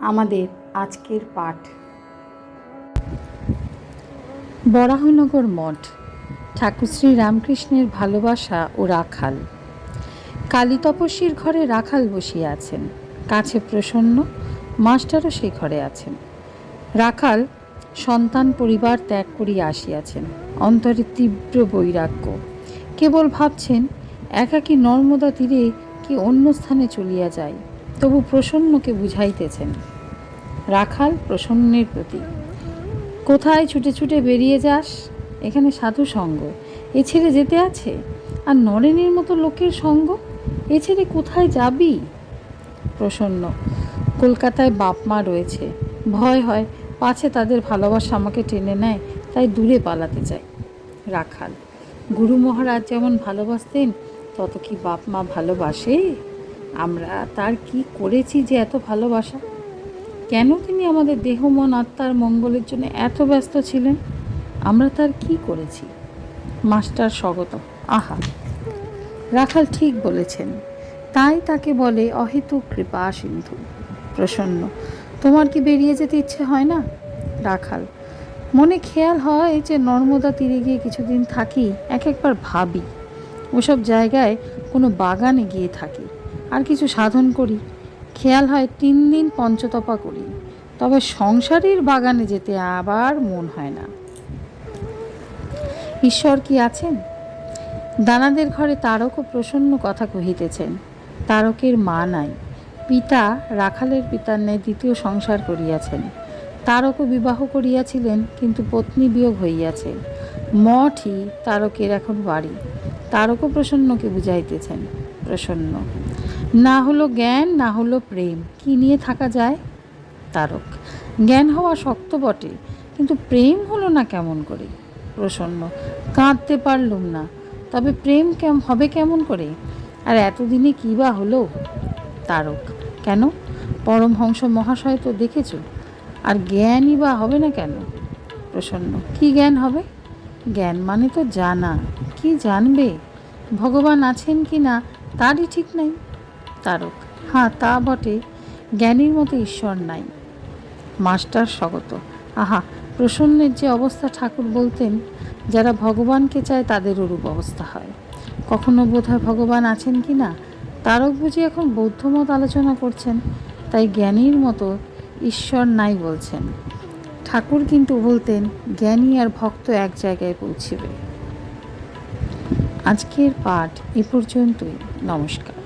আমাদের আজকের পাঠ। বরাহনগর মঠ, ঠাকুর শ্রী রামকৃষ্ণের ভালোবাসা ও রাখাল। কালী তপস্বীর ঘরে রাখাল বসিয়া আছেন। কাছে প্রসন্ন, মাস্টারও সেই ঘরে আছেন। রাখাল সন্তান পরিবার ত্যাগ করিয়া আসিয়াছেন। অন্তরে তীব্র বৈরাগ্য। কেবল ভাবছেন, একাকী নর্মদা তীরে কি অন্য স্থানে চলিয়া যায়? তবু প্রসন্নকে বুঝাইতেছেন, রাখাল প্রসন্নের প্রতি, কোথায় ছুটে ছুটে বেরিয়ে যাস? এখানে সাধু সঙ্গ, এ ছেড়ে যেতে আছে? আর নরেনের মতো লোকের সঙ্গ, এ ছেড়ে কোথায় যাবি? প্রসন্ন, কলকাতায় বাপ মা রয়েছে, ভয় হয়, পাছে তাদের ভালোবাসা আমাকে টেনে নেয়, তাই দূরে পালাতে চাই রাখাল, গুরু মহারাজ যেমন ভালোবাসতেন, তত কি বাপ মা ভালোবাসে? আমরা তার কি করেছি যে এত ভালোবাসা? কেন তিনি আমাদের দেহ মন আত্মার মঙ্গলের জন্য এত ব্যস্ত ছিলেন? আমরা তার কি করেছি? মাস্টার স্বগত আহা। রাখাল ঠিক বলেছেন। তাই তাকে বলে অহেতুক কৃপা সিন্ধু। প্রসন্ন। তোমার কি বেরিয়ে যেতে ইচ্ছে হয় না? রাখাল। মনে খেয়াল হয় যে নর্মদা তীরে গিয়ে কিছুদিন থাকি এক একবার ভাবি। ওসব জায়গায় কোনো বাগানে গিয়ে থাকি। আর কিছু সাধন করি। খেয়াল হয় তিন দিন পঞ্চতপা করি। তবে সংসারের বাগানে যেতে আবার মন হয় না। ঈশ্বর কি আছেন? দানাদের ঘরে তারকও প্রসন্ন কথা কহিতেছেন। তারকের মা নাই। পিতা রাখালের পিতার ন্যায় দ্বিতীয় সংসার করিয়াছেন। তারকও বিবাহ করিয়াছিলেন, কিন্তু পত্নী বিয়োগ হইয়াছে। মঠই তারকের এখন বাড়ি। তারকও প্রসন্নকে বুঝাইতেছেন, প্রসন্ন। না হলো জ্ঞান, না হলো প্রেম। কি নিয়ে থাকা যায়? তারক। জ্ঞান হওয়া শক্ত বটে, কিন্তু প্রেম হলো না কেমন করে? প্রসন্ন। কাঁদতে পারলুম না, তবে প্রেম কেম হবে কেমন করে? আর এতদিনে কী বা হলো? তারক। কেন? পরমহংস মহাশয় তো দেখেছ। আর জ্ঞানই বা হবে না কেন? প্রসন্ন। কি জ্ঞান হবে? জ্ঞান মানে তো জানা। কি জানবে? ভগবান আছেন কি না, তারই ঠিক নাই। তারক। হ্যাঁ তা বটে। জ্ঞানীর মতো ঈশ্বর নাই। মাস্টার স্বগত। আহা, প্রসন্নের যে অবস্থা ঠাকুর বলতেন, যারা ভগবানকে চায় তাদের ওরূপ অবস্থা হয়। কখনো বোধহয় ভগবান আছেন কি না? তারক বুঝি এখন বৌদ্ধমত আলোচনা করছেন, তাই জ্ঞানীর মতো ঈশ্বর নাই বলছেন। ঠাকুর কিন্তু বলতেন, জ্ঞানী আর ভক্ত এক জায়গায় পৌঁছিবে। আজকের পাঠ এ পর্যন্তই। নমস্কার।